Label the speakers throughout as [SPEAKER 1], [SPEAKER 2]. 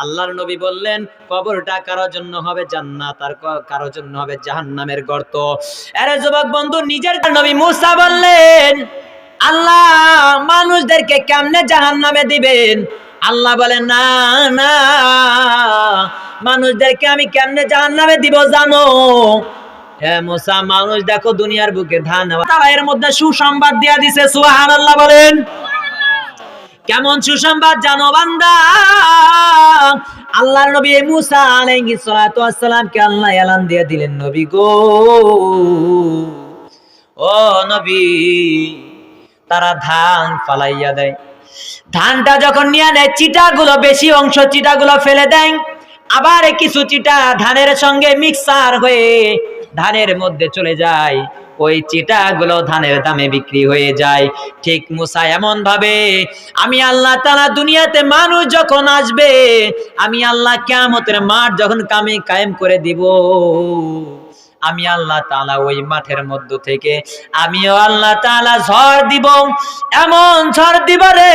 [SPEAKER 1] আল্লাহর নবী বললেন, কবরটা জন্য হবে জান্নাত আর কারও জন্য হবে গর্ত। আরে যুবক বন্ধু, নিজের নবী মুসা বললেন, আল্লাহ মানুষদেরকে কেমনে জাহান্নামে দিবেন? আল্লাহ বলেন, না না, মানুষদেরকে আমি কেমনে জাহান্নামে দিব জানো? মোসা, মানুষ দেখো দুনিয়ার বুকে ধান তারা এর মধ্যে সুসংবাদ দিয়া দিছে সুহান আল্লাহ বলেন। কেমন সুসংবাদ জানো বান্দা? আল্লাহর নবী মুসা আলাইহিস সালাতু ওয়াসসালামকে আল্লাহ এলান দিয়ে দিলেন, নবী গো, ও নবী, তারা ধান ফালাইয়া দেয়। ধানটা যখন নিয়ে নেয়, চিটাগুলো বেশি অংশ চিটাগুলো ফেলে দেয়। আবার কিছু চিটা ধানের সঙ্গে মিক্সার হয়ে ধানের মধ্যে চলে যায়। ওই চিটাগুলো ধানের দামে বিক্রি হয়ে যায়। ঠিক মুসা এমন ভাবে আমি আল্লাহ তালা দুনিয়াতে মানুষ যখন আসবে, আমি আল্লাহ কেমতের মাঠ যখন কামে কায়েম করে দিব। আমি আল্লাহ তালা ওই মাঠের মধ্য থেকে, আমিও আল্লাহ তালা ঝড় দিব, এমন ঝড় দিব রে।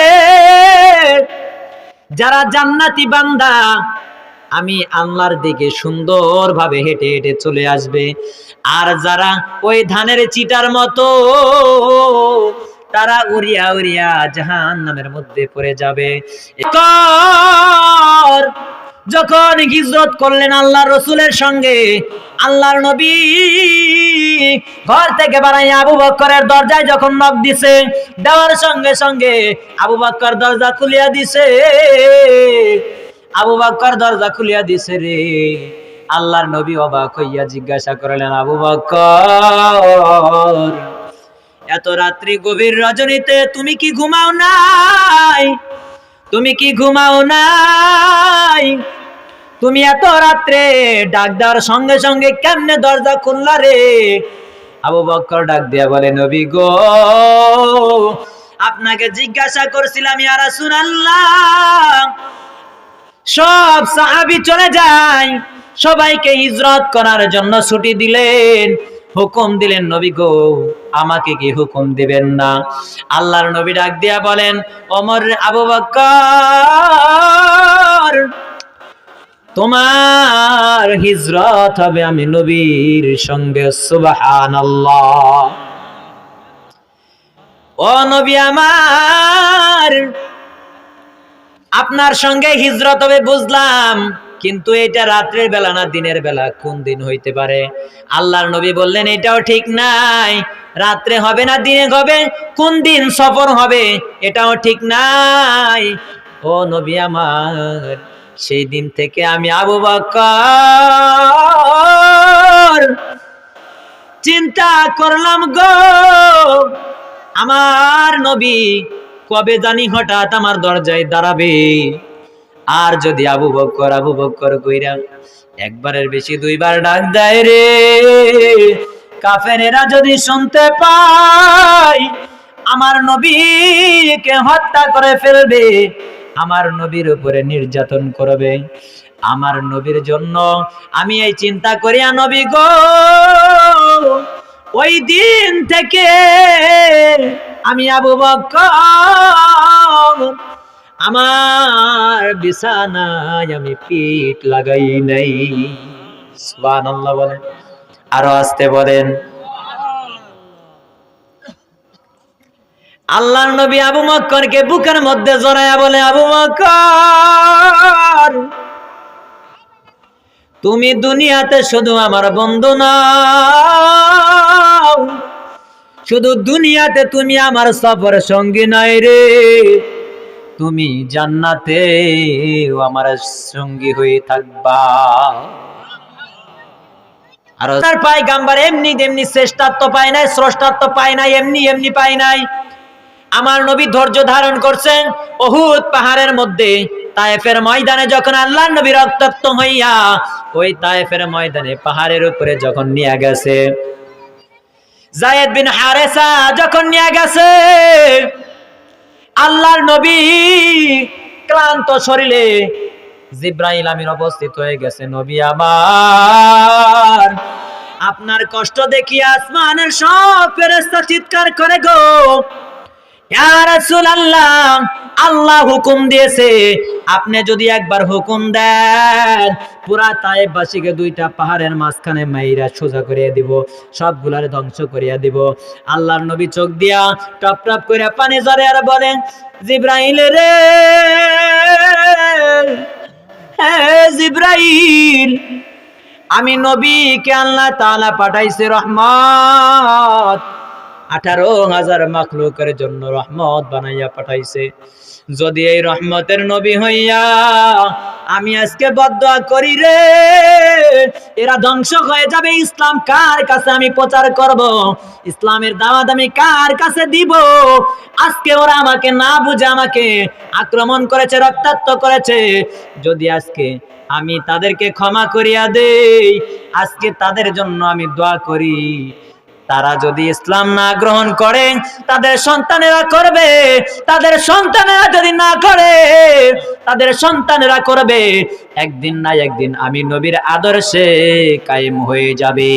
[SPEAKER 1] যারা জান্নাতি বান্দা আমি আল্লাহর দিকে সুন্দরভাবে হেঁটে হেঁটে চলে আসবে। আর যারা ওই ধানের চিটার মতো, তারা উড়িয়া উড়িয়া জাহান নামের মধ্যে পড়ে যাবে। যখন হিজরত করলেন আল্লাহ রসুলের সঙ্গে, আল্লাহর নবী ঘর থেকে বাড়াই আবু বক্করের দরজায় যখন নক দিছে, দেওয়ার সঙ্গে সঙ্গে আবু বক্কর দরজা খুলিয়া দিছে। আবু বক্কর দরজা খুলিয়া দিছে রে। আল্লাহর নবী অবাক হইয়া জিজ্ঞাসা করলেন, আবু বক্কর এত রাত্রি গভীর রজনীতে তুমি কি ঘুমাও নাই? তুমি কি ঘুমাও নাই? তুমি এত রাত্রে ডাক দেওয়ার সঙ্গে সঙ্গে কেমনে দরজা খুললা রে? আবু বক্কর ডাক দিয়া বলে, নবী গো, আপনাকে জিজ্ঞাসা করছিলাম, ইয়া রাসূলুল্লাহ সব সাহাবি চলে যায়। সবাইকে হিজরত করার জন্য ছুটি দিলেন, হুকুম দিলেন, নবী গো, আমাকে কি হুকুম দিবেন না? আল্লাহর নবী ডাক দিয়া বলেন, ওমর, আবু বকর, তোমার হিজরত হবে আমি নবীর সঙ্গে, সুবহানাল্লাহ। ও নবী আমার আপনার সঙ্গে হিজরত হবে, বুঝলাম। কিন্তু এটা রাত্রের বেলা না, দিনের বেলা। কোন দিন হইতে পারে? আল্লাহর নবী বললেন, এটাও ঠিক নাই। রাত্রে হবে না, দিনে হবে। কোন দিন সফর হবে, এটাও ঠিক নাই। ও নবী আমার, সেই দিন থেকে আমি আবু বকর। চিন্তা করলাম গো, আমার নবী কবে জানি হঠাৎ আমার দরজায় দাঁড়াবে। আর যদি আবু বক্কর আবু বক্কর কইরা একবারের বেশি দুইবার ডাক দেয় রে, কাফেরেরা যদি শুনতে পায়, আমার নবীকে হত্যা করে ফেলবে, আমার নবীর উপরে নির্যাতন করবে। আমার নবীর জন্য আমি এই চিন্তা করিয়া, নবী গো, ওই দিন থেকে আমি আবু বকর। আমার বিছানায় আমি পিঠ লাগাই নাই। সুবহানাল্লাহ বলেন। আরও আসতে বলেন। আল্লাহর নবী আবু মক্করকে বুকের মধ্যে জড়ায়া বলে, আবু মক্কর তুমি দুনিয়াতে শুধু আমার বন্ধু নাও শুধু দুনিয়াতে তুমি আমার সফর সঙ্গী নাই রে। তুমি জান্নাতে আমার সঙ্গী হয়ে থাকবা। আর তার গাম্বার এমনি তেমনি পায় নাই পায় নাই, এমনি এমনি পায় নাই। আমার নবী ধৈর্য ধারণ করছেন অহুদ পাহাড়ের মধ্যে। তায়েফের ময়দানে যখন আল্লাহ নবী রক্তাক্ত হইয়া, ওই তায়েফের ময়দানে পাহাড়ের উপরে যখন নিয়ে গেছে জায়েদ বিন হারেসা যখন নিয়ে গেছে, আল্লাহর নবী ক্লান্ত শরীরে জিব্রাইল আমির অবস্থিত হয়ে গেছে, নবী আমার, আপনার কষ্ট দেখি আসমানের সব ফেরেস্তা চিৎকার করে গো আল্লাহ হুকুম দিয়েছে, আপনি যদি একবার হুকুম দেন, পুরা তাইবাসীকে দুইটা পাহাড়ের মাঝখানে মাইরা সোজা করিয়া দিব, সবগুলারে ধ্বংস করিয়া দিব। আল্লাহর নবী চোখ দিয়া টপ টপ করে পানি ঝরে আর বলেন জিব্রাইল রে জিব্রাইল, আমি নবীকে আল্লাহ তাআলা পাঠাইছে রহমত। আঠারো হাজার মাখলুকের জন্য রহমত বানাইয়া পাঠাইছে। যদি এই রহমতের নবী হইয়া আমি আজকে বদয়া করি রে, এরা ধ্বংস হয়ে যাবে, ইসলাম কার কাছে আমি প্রচার করব? ইসলামের দাওয়াত আমি কার কাছে দিব? আজকে ওরা আমাকে না বুঝে আমাকে আক্রমণ করেছে, রক্তাক্ত করেছে। যদি আজকে আমি তাদেরকে ক্ষমা করিয়া দেই, আজকে তাদের জন্য আমি দোয়া করি। তারা যদি ইসলাম না গ্রহণ করে, তাদের সন্তানেরা করবে। তাদের সন্তানেরা যদি না করে, তাদের সন্তানেরা করবে। একদিন না একদিন আমি নবীর আদর্শে কায়েম হয়ে যাবে।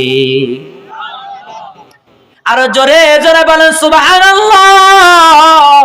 [SPEAKER 1] আরও জোরে জোরে বলেন, সুবহানাল্লাহ।